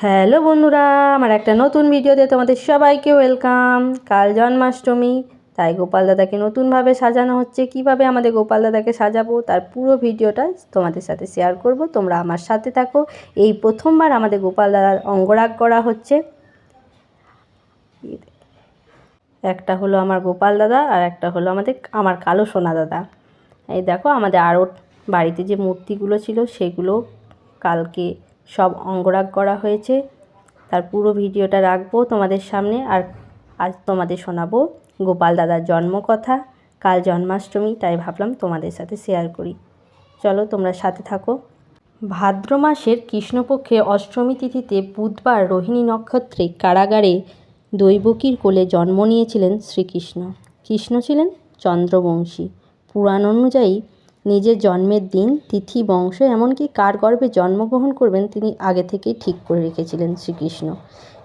Hello বন্ধুরা, আমার একটা নতুন ভিডিওতে তোমাদের সবাইকে ওয়েলকাম। কাল জন্মাষ্টমী, তাই গোপাল দাদাকে নতুনভাবে সাজানো হচ্ছে। কীভাবে আমাদের গোপাল দাদাকে সাজাবো, তার পুরো ভিডিওটা তোমাদের সাথে শেয়ার করব। তোমরা আমার সাথে থাকো। এই প্রথমবার আমাদের গোপাল দাদার অঙ্গরাগ করা হচ্ছে। একটা হলো আমার গোপাল দাদা আর একটা হলো আমাদের, আমার কালো সোনা দাদা। এই দেখো, আমাদের আরও বাড়িতে যে মূর্তিগুলো ছিল, সেগুলো কালকে সব অঙ্গরাগ করা হয়েছে। তার পুরো ভিডিওটা রাখব তোমাদের সামনে আর আজ তোমাদের শোনাবো গোপাল দাদার জন্মকথা কাল জন্মাষ্টমী, তাই ভাবলাম তোমাদের সাথে শেয়ার করি। চলো তোমরা সাথে থাকো। ভাদ্র মাসের কৃষ্ণপক্ষে অষ্টমী তিথিতে বুধবার রোহিণী নক্ষত্রে কারাগারে দৈবকীর কোলে জন্ম নিয়েছিলেন শ্রীকৃষ্ণ। কৃষ্ণ ছিলেন চন্দ্রবংশী। পুরাণ অনুযায়ী নিজের জন্মের দিন, তিথি, বংশ, এমনকি কার গর্ভে জন্মগ্রহণ করবেন তিনি আগে থেকেই ঠিক করে রেখেছিলেন শ্রীকৃষ্ণ।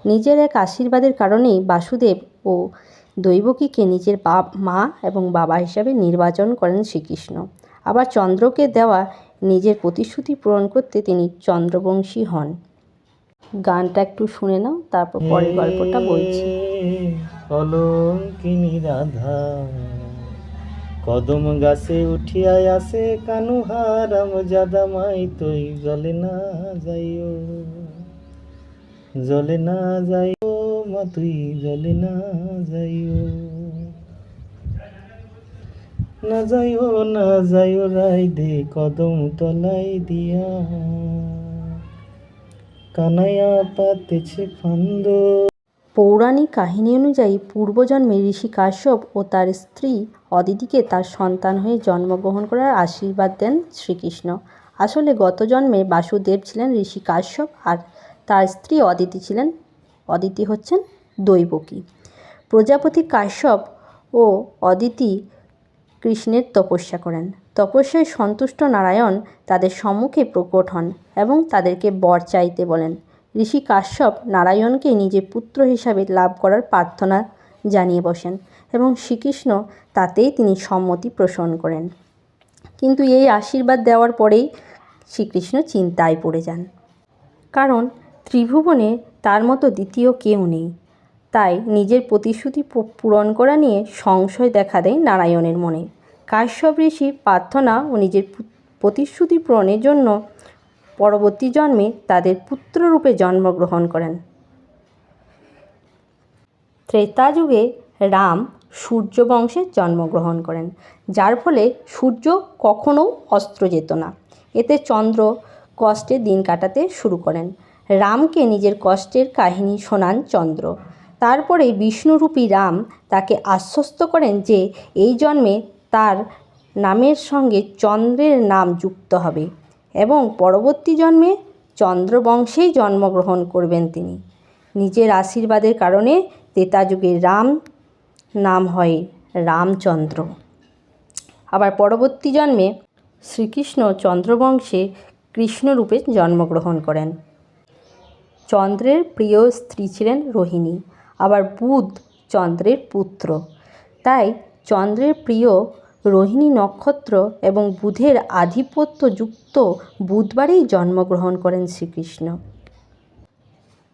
নিজের এক আশীর্বাদের কারণেই বাসুদেব ও দৈবকীকে নিজের বাপ মা এবং বাবা হিসাবে নির্বাচন করেন শ্রীকৃষ্ণ। আবার চন্দ্রকে দেওয়া নিজের প্রতিশ্রুতি পূরণ করতে তিনি চন্দ্রবংশী হন। গানটা একটু শুনে নাও, তারপর পরের গল্পটা বলছি। রাধা কদম গাছে উঠিয়াই আসে জাদা মাই, তুই জলে না যাইও। জলে না যাইও মা, তুই জলে না যাইও। না যাইও না যাইও রাই দে কদম তলাই দিয়া। কানাইয়া পাতেছে ফান্দ। পৌরাণিক কাহিনী অনুযায়ী পূর্বজন্মে ঋষি কাশ্যপ ও তার স্ত্রী অদিতিকে তার সন্তান হয়ে জন্মগ্রহণ করার আশীর্বাদ দেন শ্রীকৃষ্ণ। আসলে গত জন্মে বাসুদেব ছিলেন ঋষি কাশ্যপ আর তার স্ত্রী অদিতি ছিলেন, অদিতি হচ্ছেন দৈবকী। প্রজাপতি কাশ্যপ ও অদিতি কৃষ্ণের তপস্যা করেন। তপস্যায় সন্তুষ্ট নারায়ণ তাদের সম্মুখে প্রকট হন এবং তাদেরকে বর চাইতে বলেন। ঋষি কাশ্যপ নারায়ণকে নিজের পুত্র হিসাবে লাভ করার প্রার্থনা জানিয়ে বসেন এবং শ্রীকৃষ্ণ তাতেই তিনি সম্মতি পোষণ করেন। কিন্তু এই আশীর্বাদ দেওয়ার পরেই শ্রীকৃষ্ণ চিন্তায় পড়ে যান। কারণ ত্রিভুবনে তার মতো দ্বিতীয় কেউ নেই। তাই নিজের প্রতিশ্রুতি পূরণ করা নিয়ে সংশয় দেখা দেয় নারায়ণের মনে। কাশ্যপ ঋষি প্রার্থনা ও নিজের প্রতিশ্রুতি পূরণের জন্য পরবর্তী জন্মে তাদের পুত্ররূপে জন্মগ্রহণ করেন। ত্রেতা যুগে রাম সূর্য বংশে জন্মগ্রহণ করেন, যার ফলে সূর্য কখনো অস্ত্র যেত না। এতে চন্দ্র কষ্টে দিন কাটাতে শুরু করেন। রামকে নিজের কষ্টের কাহিনী শোনান চন্দ্র। তারপরে বিষ্ণুরূপী রাম তাকে আশ্বস্ত করেন যে, এই জন্মে তার নামের সঙ্গে চন্দ্রের নাম যুক্ত হবে। এবং পরবর্তী জন্মে চন্দ্রবংশেই জন্মগ্রহণ করবেন তিনি। নিজের আশীর্বাদের কারণে ত্রেতা যুগের রাম, নাম হয় রামচন্দ্র। আবার পরবর্তী জন্মে শ্রীকৃষ্ণ চন্দ্রবংশে কৃষ্ণরূপে জন্মগ্রহণ করেন। চন্দ্রের প্রিয় স্ত্রী ছিলেন রোহিণী, আবার বুধ চন্দ্রের পুত্র। তাই চন্দ্রের প্রিয় রোহিণী নক্ষত্র এবং বুধের আধিপত্যযুক্ত বুধবারেই জন্মগ্রহণ করেন শ্রীকৃষ্ণ।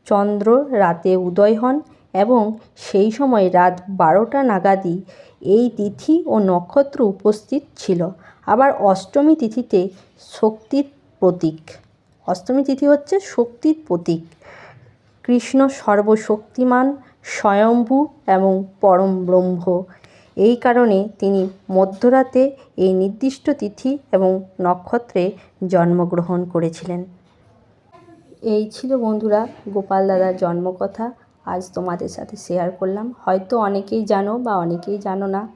চন্দ্র রাতে উদয় হন এবং সেই সময় রাত বারোটা নাগাদই এই তিথি ও নক্ষত্র উপস্থিত ছিল। আবার অষ্টমী তিথিতে শক্তির প্রতীক। অষ্টমী তিথি হচ্ছে শক্তির প্রতীক। কৃষ্ণ সর্বশক্তিমান, স্বয়ম্ভু এবং পরম ব্রহ্ম। এই কারণে তিনি মধ্যরাতে এই নির্দিষ্ট তিথি এবং নক্ষত্রে জন্মগ্রহণ করেছিলেন। এই ছিল বন্ধুরা গোপাল দাদার জন্মকথা। আজ তোমাদের সাথে শেয়ার করলাম। হয়তো অনেকেই জানো বা অনেকেই জানো না।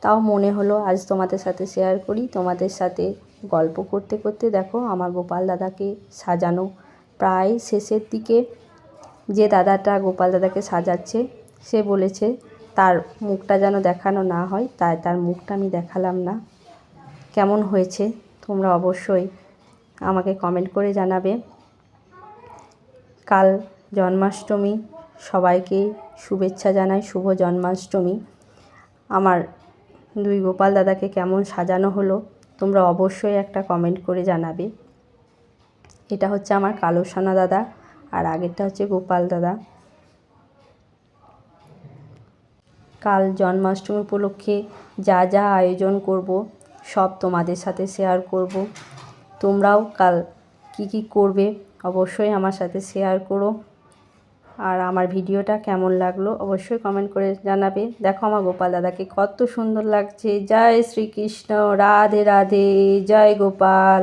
তাও মনে হলো আজ তোমাদের সাথে শেয়ার করি। তোমাদের সাথে গল্প করতে করতে দেখো আমার গোপাল দাদাকে সাজানো। প্রায় শেষের দিকে যে দাদাটা গোপাল দাদাকে সাজাচ্ছে, সে বলেছে তার মুখটা যেন দেখানো না হয়, তাই তার মুখটা আমি দেখালাম না। কেমন হয়েছে? তোমরা অবশ্যই আমাকে কমেন্ট করে জানাবে। কাল জন্মাষ্টমী, সবাইকে শুভেচ্ছা জানাই, শুভ জন্মাষ্টমী। আমার দুই গোপাল দাদাকে কেমন সাজানো হলো, তোমরা অবশ্যই একটা কমেন্ট করে জানাবে। এটা হচ্ছে আমার কালো সোনা দাদা, আর আগেরটা হচ্ছে গোপাল দাদা। কাল জন্মাষ্টমী উপলক্ষে যা যা আয়োজন করব, সব তোমাদের সাথে শেয়ার করব। তোমরাও কাল কি কি করবে অবশ্যই আমার সাথে শেয়ার করো। আর আমার ভিডিওটা কেমন লাগল অবশ্যই কমেন্ট করে জানাবে। দেখো আমার গোপাল দাদাকে কত সুন্দর লাগছে। জয় শ্রীকৃষ্ণ, রাধে রাধে, জয় গোপাল।